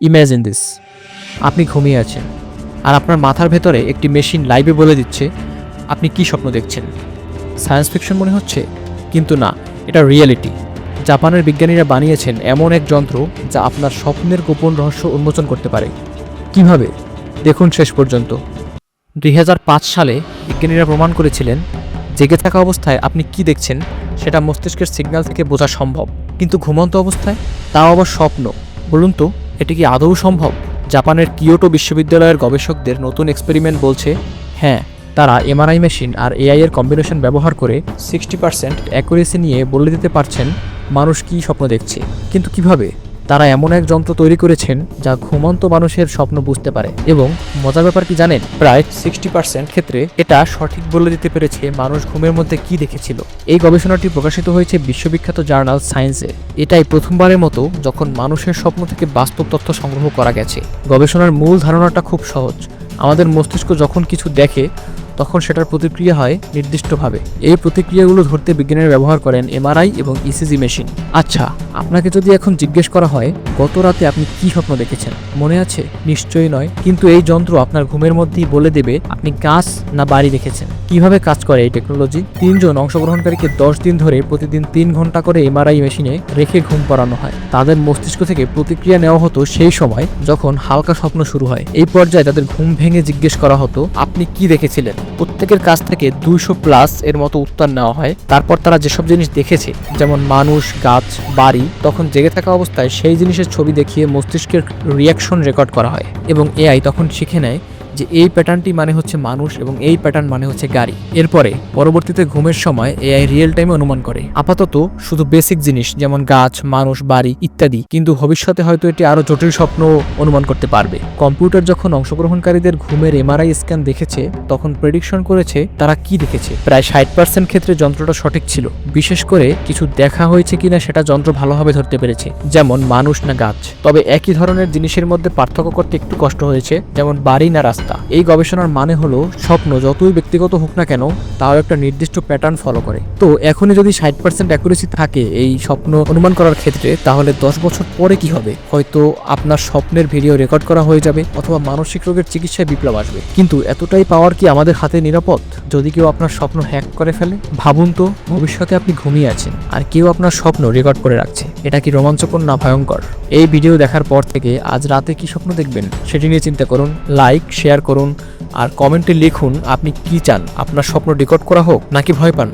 Imagine this আপনি ঘুমিয়ে আছেন আর আপনার মাথার ভেতরে একটি মেশিন লাইভে বলে দিচ্ছে, আপনি কি স্বপ্ন দেখছেন? সায়েন্স ফিকশন মনে হচ্ছে, কিন্তু না, এটা রিয়েলিটি জাপানের বিজ্ঞানীরা বানিয়েছেন এমন এক যন্ত্র যা আপনার স্বপ্নের গোপন রহস্য উন্মোচন করতে পারে। কীভাবে? দেখুন শেষ পর্যন্ত। দুই হাজার পাঁচ সালে বিজ্ঞানীরা প্রমাণ করেছিলেন, জেগে থাকা অবস্থায় আপনি কি দেখছেন সেটা মস্তিষ্কের সিগন্যাল থেকে বোঝা সম্ভব। কিন্তু ঘুমন্ত অবস্থায়? তাও আবার স্বপ্ন। বলুন তো এটি কি আদৌ সম্ভব? জাপানের কিয়োটো বিশ্ববিদ্যালয়ের গবেষকদের নতুন এক্সপেরিমেন্ট বলছে হ্যাঁ তারা এমআরআই মেশিন আর এআই এর কম্বিনেশন ব্যবহার করে সিক্সটি পার্সেন্ট অ্যাকুরেসি নিয়ে বলে দিতে পারছেন মানুষ কি স্বপ্ন দেখছে। কিন্তু কীভাবে? তারা এমন এক যন্ত্র তৈরি করেছেন যা ঘুমন্ত মানুষের স্বপ্ন বুঝতে পারে এবং মজার ব্যাপার কি জানেন? প্রায় সিক্সটি পার্সেন্ট ক্ষেত্রে এটা সঠিক বলে দিতে পেরেছে মানুষ ঘুমের মধ্যে কি দেখেছিল। এই গবেষণাটি প্রকাশিত হয়েছে বিশ্ববিখ্যাত জার্নাল সায়েন্সে। এটাই প্রথমবারের মতো যখন মানুষের স্বপ্ন থেকে বাস্তব তথ্য সংগ্রহ করা গেছে। গবেষণার মূল ধারণাটা খুব সহজ। আমাদের মস্তিষ্ক যখন কিছু দেখে তখন সেটার প্রতিক্রিয়া হয় নির্দিষ্টভাবে। এই প্রতিক্রিয়াগুলো ধরতে বিজ্ঞানীরা ব্যবহার করেন এমআরআই এবং ইসিজি মেশিন। আচ্ছা আপনাকে যদি এখন জিজ্ঞেস করা হয় গত রাতে আপনি কি স্বপ্ন দেখেছেন? মনে আছে? নিশ্চয়ই নয়। কিন্তু এই যন্ত্র আপনার ঘুমের মধ্যেই বলে দেবে আপনি গাছ না বাড়ি দেখেছেন কীভাবে কাজ করে এই টেকনোলজি তিনজন অংশগ্রহণকারীকে দশ দিন ধরে প্রতিদিন তিন ঘণ্টা করে এমআরআই মেশিনে রেখে ঘুম পড়ানো হয়। তাদের মস্তিষ্ক থেকে প্রতিক্রিয়া নেওয়া হতো সেই সময় যখন হালকা স্বপ্ন শুরু হয়। এই পর্যায়ে তাদের ঘুম ভেঙে জিজ্ঞেস করা হতো, আপনি কি দেখেছিলেন? প্রত্যেকের কাছ থেকে দুইশো প্লাস এর মতো উত্তর নেওয়া হয়। তারপর তারা যেসব জিনিস দেখেছে, যেমন মানুষ, গাছ, বাড়ি, তখন জেগে থাকা অবস্থায় সেই জিনিসের ছবি দেখিয়ে মস্তিষ্কের রিয়াকশন রেকর্ড করা হয় এবং এআই তখন শিখে নেয় যে এই প্যাটার্নটি মানে হচ্ছে মানুষ এবং এই প্যাটার্ন মানে হচ্ছে গাড়ি। এরপরে, পরবর্তীতে ঘুমের সময় এআই রিয়েল টাইমে অনুমান করে। আপাতত শুধু বেসিক জিনিস, যেমন গাছ, মানুষ, বাড়ি ইত্যাদি, কিন্তু ভবিষ্যতে হয়তো এটি আরও জটিল স্বপ্ন অনুমান করতে পারবে। কম্পিউটার যখন অংশগ্রহণকারীদের ঘুমের এমআরআই স্ক্যান দেখেছে, তখন প্রেডিকশন করেছে তারা কি দেখেছে। প্রায় ষাট পার্সেন্ট ক্ষেত্রে যন্ত্রটা সঠিক ছিল। বিশেষ করে কিছু দেখা হয়েছে কিনা সেটা যন্ত্র ভালোভাবে ধরতে পেরেছে, যেমন মানুষ না গাছ। তবে একই ধরনের জিনিসের মধ্যে পার্থক্য করতে একটু কষ্ট হয়েছে, যেমন বাড়ি না রাস্তা। এই গবেষণার মানে হলো, স্বপ্ন যতই ব্যক্তিগত হোক না কেন, তাও একটা নির্দিষ্ট প্যাটার্ন ফলো করে। তো এখনই যদি ষাট পার্সেন্ট অ্যাকুরেসি থাকে এই স্বপ্ন অনুমান করার ক্ষেত্রে, তাহলে দশ বছর পরে কি হবে? হয়তো আপনার স্বপ্নের ভিডিও রেকর্ড করা হয়ে যাবে, অথবা মানসিক রোগের চিকিৎসায় বিপ্লব আসবে। কিন্তু এতটাই পাওয়ার কি আমাদের হাতে নিরাপদ? যদি কেউ আপনার স্বপ্ন হ্যাক করে ফেলে, ভাবুন তো, ভবিষ্যতে আপনি ঘুমিয়ে আছেন, আর কেউ আপনার স্বপ্ন রেকর্ড করে রাখছে। এটা কি রোমাঞ্চকর না ভয়ঙ্কর? এই ভিডিও দেখার পর থেকে আজ রাতে কি স্বপ্ন দেখবেন? সেটি নিয়ে চিন্তা করুন, লাইক, শেয়ার করুন, আর কমেন্টে লিখুন আপনি কি চান? আপনার স্বপ্ন রেকর্ড করা হোক নাকি ভয় পান?